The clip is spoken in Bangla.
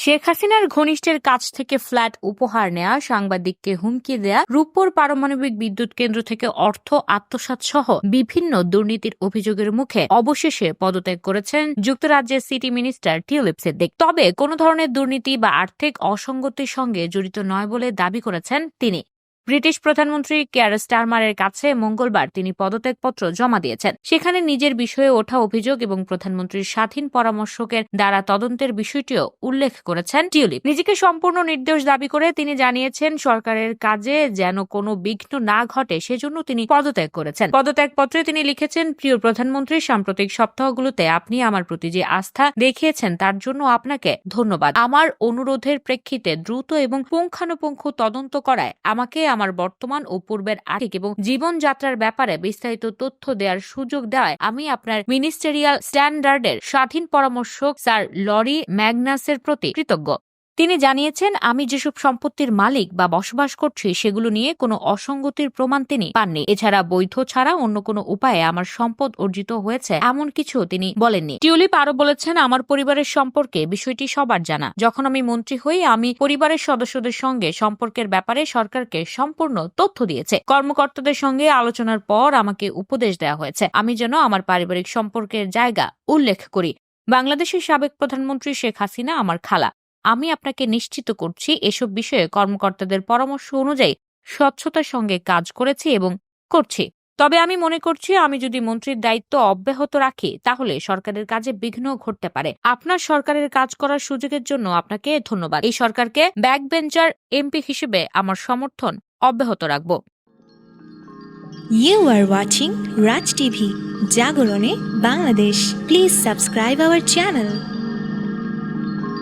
শেখ হাসিনার ঘনিষ্ঠের কাছ থেকে ফ্ল্যাট উপহার নেয়া, সাংবাদিককে হুমকি দেয়া, রূপপুর পারমাণবিক বিদ্যুৎ কেন্দ্র থেকে অর্থ আত্মসাত সহ বিভিন্ন দুর্নীতির অভিযোগের মুখে অবশেষে পদত্যাগ করেছেন যুক্তরাজ্যের সিটি মিনিস্টার টিউলিপ সিদ্দিক। তবে কোনো ধরনের দুর্নীতি বা আর্থিক অসঙ্গতির সঙ্গে জড়িত নয় বলে দাবি করেছেন তিনি। ব্রিটিশ প্রধানমন্ত্রী কেয়ার স্টারমারের কাছে মঙ্গলবার তিনি পদত্যাগপত্র জমা দিয়েছেন। সেখানে নিজের বিষয়ে ওঠা অভিযোগ এবং প্রধানমন্ত্রীর স্বাধীন পরামর্শকের দ্বারা তদন্তের বিষয়টিও উল্লেখ করেছেন টিউলিপ। নিজেকে সম্পূর্ণ নির্দোষ দাবি করে তিনি জানিয়েছেন, সরকারের কাজে যেন কোনো বিঘ্ন না ঘটে সেজন্য তিনি পদত্যাগ করেছেন। পদত্যাগপত্রে তিনি লিখেছেন, প্রিয় প্রধানমন্ত্রী, সাম্প্রতিক সপ্তাহগুলোতে আপনি আমার প্রতি যে আস্থা দেখিয়েছেন তার জন্য আপনাকে ধন্যবাদ। আমার অনুরোধের প্রেক্ষিতে দ্রুত এবং পুঙ্খানুপুঙ্খ তদন্ত করায় আমাকে আমার বর্তমান ও পূর্বের আর্থিক এবং জীবনযাত্রার ব্যাপারে বিস্তারিত তথ্য দেওয়ার সুযোগ দেওয়ায় আমি আপনার মিনিস্টেরিয়াল স্ট্যান্ডার্ডের স্বাধীন পরামর্শক স্যার লরি ম্যাগনাসের প্রতি কৃতজ্ঞ। তিনি জানিয়েছেন, আমি যেসব সম্পত্তির মালিক বা বসবাস করছি, সেগুলো নিয়ে কোনো অসঙ্গতির প্রমাণ তিনি পাননি। এছাড়া বৈধ ছাড়া অন্য কোনো উপায়ে আমার সম্পদ অর্জিত হয়েছে, এমন কিছু তিনি বলেননি। টিউলিপ আরও বলেছেন, আমার পরিবারের সম্পর্কে বিষয়টি সবার জানা। যখন আমি মন্ত্রী হই, আমি পরিবারের সদস্যদের সঙ্গে সম্পর্কের ব্যাপারে সরকারকে সম্পূর্ণ তথ্য দিয়েছে। কর্মকর্তাদের সঙ্গে আলোচনার পর আমাকে উপদেশ দেওয়া হয়েছে। আমি যেন আমার পারিবারিক সম্পর্কের জায়গা উল্লেখ করি। বাংলাদেশের সাবেক প্রধানমন্ত্রী শেখ হাসিনা আমার খালা। আমি আপনাকে নিশ্চিত করছি এসব বিষয়ে কর্মকর্তাদের পরামর্শ অনুযায়ী স্বচ্ছতার সঙ্গে কাজ করেছি এবং করছি। তবে আমি মনে করছি আমি যদি মন্ত্রীর দায়িত্ব অব্যাহত রাখি, তাহলে সরকারের কাজে বিঘ্ন ঘটতে পারে। আপনার সরকারের কাজ করার সুযোগের জন্য আপনাকে ধন্যবাদ। এই সরকারকে ব্যাক বেঞ্চার এমপি হিসেবে আমার সমর্থন অব্যাহত রাখব। You are watching Raj TV জাগরণে Bangladesh please subscribe our channel.